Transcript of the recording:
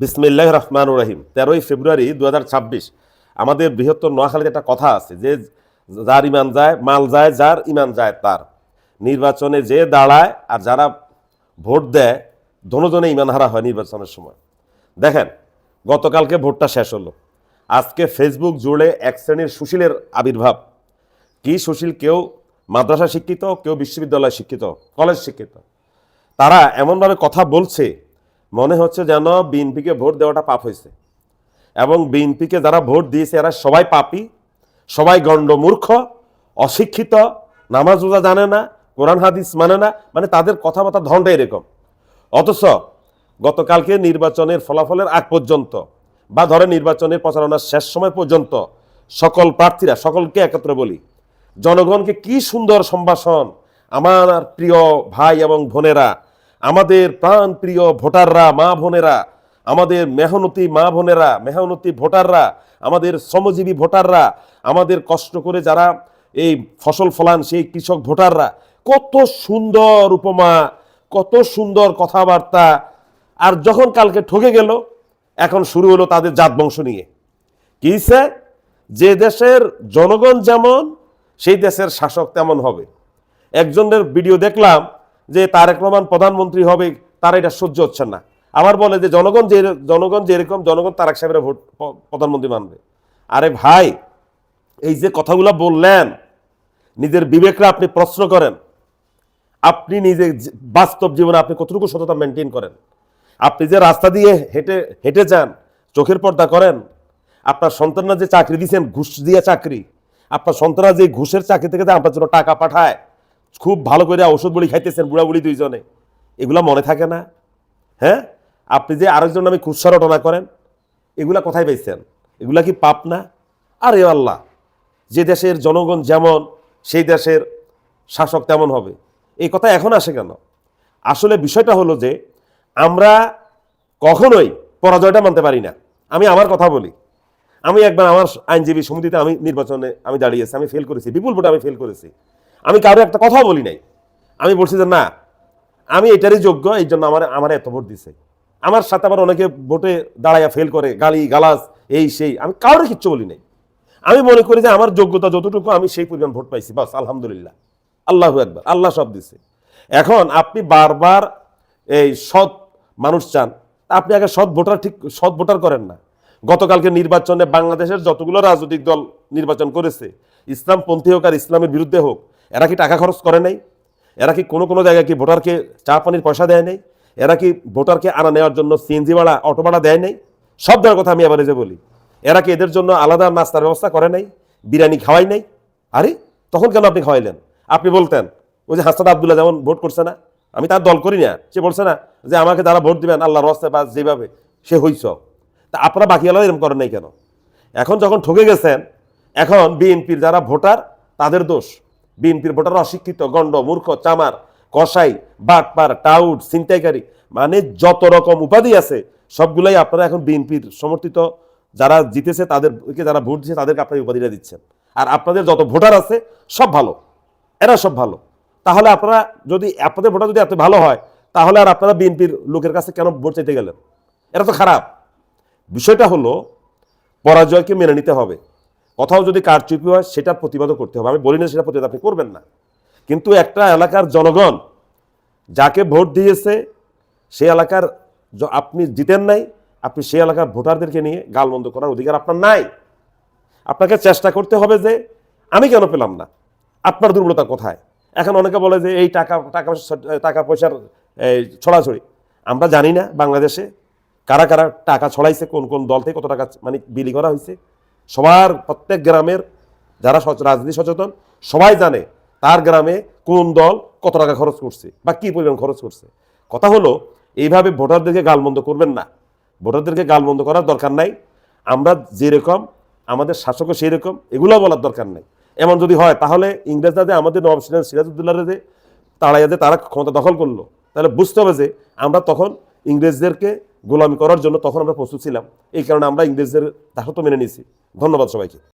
বিসমিল্লাহ রহমান রহিম। তেরোই ফেব্রুয়ারি দু হাজার ছাব্বিশ আমাদের বৃহত্তর নোয়াখালীতে একটা কথা আছে, যে যার ইমান যায়, মাল যায়, যার ইমান যায় তার। নির্বাচনে যে দাঁড়ায় আর যারা ভোট দেয়, দনোজনে ইমান হারা হয় নির্বাচনের সময়। দেখেন, গতকালকে ভোটটা শেষ হলো। আজকে ফেসবুক জুড়ে এক শ্রেণির সুশীলের আবির্ভাব। কি সুশীল? কেউ মাদ্রাসা শিক্ষিত, কেউ বিশ্ববিদ্যালয় শিক্ষিত, কলেজ শিক্ষিত। তারা এমনভাবে কথা বলছে মনে হচ্ছে যেন বিএনপিকে ভোট দেওয়াটা পাপ হয়েছে। এবং বিএনপিকে যারা ভোট দিয়েছে, এরা সবাই পাপি, সবাই গণ্ডমূর্খ, অশিক্ষিত, নামাজ রোজা জানে না, কোরআন, হাদিস মানে না মানে তাদের কথাবার্তা ধরনটা এরকম। অথচ গতকালকে নির্বাচনের ফলাফলের আগ পর্যন্ত বা ধরে নির্বাচনের প্রচারণার শেষ সময় পর্যন্ত সকল প্রার্থীরা, সকলকে একত্রে বলি, জনগণকে কি সুন্দর সম্ভাষণ আমার প্রিয় ভাই এবং বোনেরা আমাদের প্রাণ প্রিয় ভোটাররা, মা বোনেরা, আমাদের মেহনতি মা বোনেরা, মেহনতি ভোটাররা, আমাদের শ্রমজীবী ভোটাররা, আমাদের কষ্ট করে যারা এই ফসল ফলান সেই কৃষক ভোটাররা, কত সুন্দর উপমা, কত সুন্দর কথাবার্তা। আর যখন কালকে ঠকে গেল, এখন শুরু হলো তাদের জাত বংশ নিয়ে। কি যে দেশের জনগণ যেমন, সেই দেশের শাসক তেমন হবে। একজনের ভিডিও দেখলাম যে তারেক রহমান প্রধানমন্ত্রী হবে, তার এটা সহ্য হচ্ছে না। আবার বলে যে জনগণ যে জনগণ যেরকম, জনগণ তারেক সাহেবের ভোট প্রধানমন্ত্রী মানবে। আরে ভাই, এই যে কথাগুলো বললেন, নিজের বিবেকরা আপনি প্রশ্ন করেন, আপনি নিজে বাস্তব জীবনে আপনি কতটুকু সততা মেনটেন করেন? আপনি যে রাস্তা দিয়ে হেঁটে হেঁটে যান, চোখের পর্দা করেন, আপনার সন্তানরা যে চাকরি দিয়েছেন, ঘুষ দিয়ে চাকরি, আপনার সন্তানরা যে ঘুষের চাকরি থেকে আপনার জন্য টাকা পাঠায় খুব ভালো করে ওষুধ বলি খাইতেছেন বুড়া বুড়ি দুইজনে। এগুলা মনে থাকে না? হ্যাঁ? আপনি যে আরেকজন নামে কুৎসা রটনা করেন, এগুলা কোথায় পেয়েছেন এগুলা কি পাপ না? আরে আল্লাহ, যে দেশের জনগণ যেমন, সেই দেশের শাসক তেমন হবে। এই কথা এখন আসে কেন? আসলে বিষয়টা হলো যে, আমরা কখনোই পরাজয়টা মানতে পারি না। আমি আমার কথা বলি। আমি একবার আমার আইনজীবী সমিতিতে আমি নির্বাচনে আমি দাঁড়িয়েছি, আমি ফেল করেছি। বিপুল ভোটে আমি ফেল করেছি। আমি কারও একটা কথাও বলি নাই। আমি বলছি যে, না, আমি এটারই যোগ্য, এই জন্য আমার আমার এত ভোট দিছে। আমার সাথে আবার অনেকে ভোটে দাঁড়াইয়া ফেল করে, গালি, গালাজ, এই, সেই, আমি কারোর কিচ্ছু বলি নাই। আমি মনে করি যে, আমার যোগ্যতা যতটুকু, আমি সেই পরিমাণ ভোট পাইছি, বাস, আলহামদুলিল্লাহ। আল্লাহ একবার আল্লাহ সব দিছে। এখন আপনি বারবার এই সৎ মানুষ চান আপনি আগে সৎ ভোটার ঠিক, সৎ ভোটার করেন না। গতকালকে নির্বাচনে বাংলাদেশের যতগুলো রাজনৈতিক দল নির্বাচন করেছে, ইসলামপন্থী হোক আর ইসলামের বিরুদ্ধে হোক এরা কি টাকা খরচ করে নাই? এরা কি কোনো কোনো জায়গায় কি ভোটারকে চা পানির পয়সা দেয় নাই? এরা কি ভোটারকে আনা নেওয়ার জন্য সিএনজি ভাড়া অটো ভাড়া দেয় নাই? সব দেওয়ার কথা আমি আবার যে বলি। এরা কি এদের জন্য আলাদা নাস্তার ব্যবস্থা করে নাই? বিরিয়ানি খাওয়াই নাই? আরে, তখন কেন আপনি খাওয়াইলেন? আপনি বলতেন, ওই যে হাসান আবদুল্লাহ যেমন ভোট করছে না, আমি তার দল করি না। সে বলছে না যে, আমাকে যারা ভোট দিবেন আল্লাহ রাস্তায় বা যেভাবে সে হইছ। তা আপনারা বাকি আলাদা এরকম করেন নাই কেন? এখন যখন ঠকে গেছেন, এখন বিএনপির যারা ভোটার, তাদের দোষ। বিএনপির ভোটার অশিক্ষিত, গণ্ড, মূর্খ, চামার, কসাই, বাটপার, টাউট, ছিনতাইকারী মানে যত রকম উপাধি আছে, সবগুলাই আপনারা এখন বিএনপির সমর্থিত, যারা জিতেছে তাদেরকে যারা ভোট দিচ্ছে তাদেরকে আপনারা উপাধিটা দিচ্ছেন। আর আপনাদের যত ভোটার আছে, সব ভালো, এরা সব ভালো। তাহলে আপনারা যদি, আপনাদের ভোটার যদি এত ভালো হয়, তাহলে আর আপনারা বিএনপির লোকের কাছে কেন ভোট চাইতে গেলেন? এটা তো খারাপ। বিষয়টা হলো, পরাজয়কে মেনে নিতে হবে। কোথাও যদি কারচুপি হয়, সেটা প্রতিবাদও করতে হবে। আমি বলি না সেটা প্রতিবাদ, আপনি করবেন না। কিন্তু একটা এলাকার জনগণ যাকে ভোট দিয়েছে সেই এলাকার আপনি জিতেন নাই, আপনি সেই এলাকার ভোটারদেরকে নিয়ে গালমন্দ করার অধিকার আপনার নাই। আপনাকে চেষ্টা করতে হবে যে, আমি কেন পেলাম না? আপনার দুর্বলতা কোথায়? এখন অনেকে বলে যে, এই টাকা টাকা টাকা পয়সার ছড়াছড়ি। আমরা জানি না বাংলাদেশে কারা কারা টাকা ছড়াইছে, কোন কোন দল থেকে কত টাকা মানে বিলি করা হয়েছে। সবার প্রত্যেক গ্রামের যারা রাজনীতি সচেতন, সবাই জানে তার গ্রামে কোন দল কত টাকা খরচ করছে বা কী পরিমাণ খরচ করছে। কথা হলো, এইভাবে ভোটারদেরকে গালমন্দ করবেন না। ভোটারদেরকে গালমন্দ করার দরকার নাই। আমরা যেরকম, আমাদের শাসকও সেই রকম এগুলো বলার দরকার নাই। এমন যদি হয়, তাহলে ইংরেজরা যে আমাদের নবাব সিরাজ, সিরাজউদ্দৌলার যে তাড়াইয়া যে তারা ক্ষমতা দখল করল, তাহলে বুঝতে হবে যে আমরা তখন ইংরেজদেরকে গোলামি করার জন্য তখন আমরা প্রস্তুত ছিলাম। এই কারণে আমরা ইংরেজদের দাসত্ব মেনে নিয়েছি। ধন্যবাদ সবাইকে।